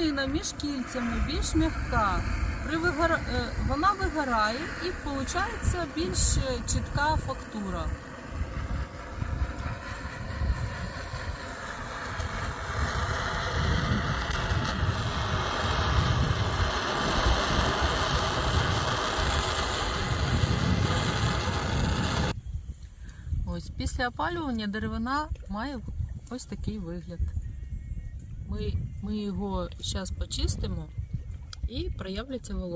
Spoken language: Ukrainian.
деревина між кільцями більш м'яка. Е, Вона вигорає і виходить більш е, чітка фактура. Після опалювання деревина має ось такий вигляд. Ми, ми його зараз почистимо і проявляться волосся.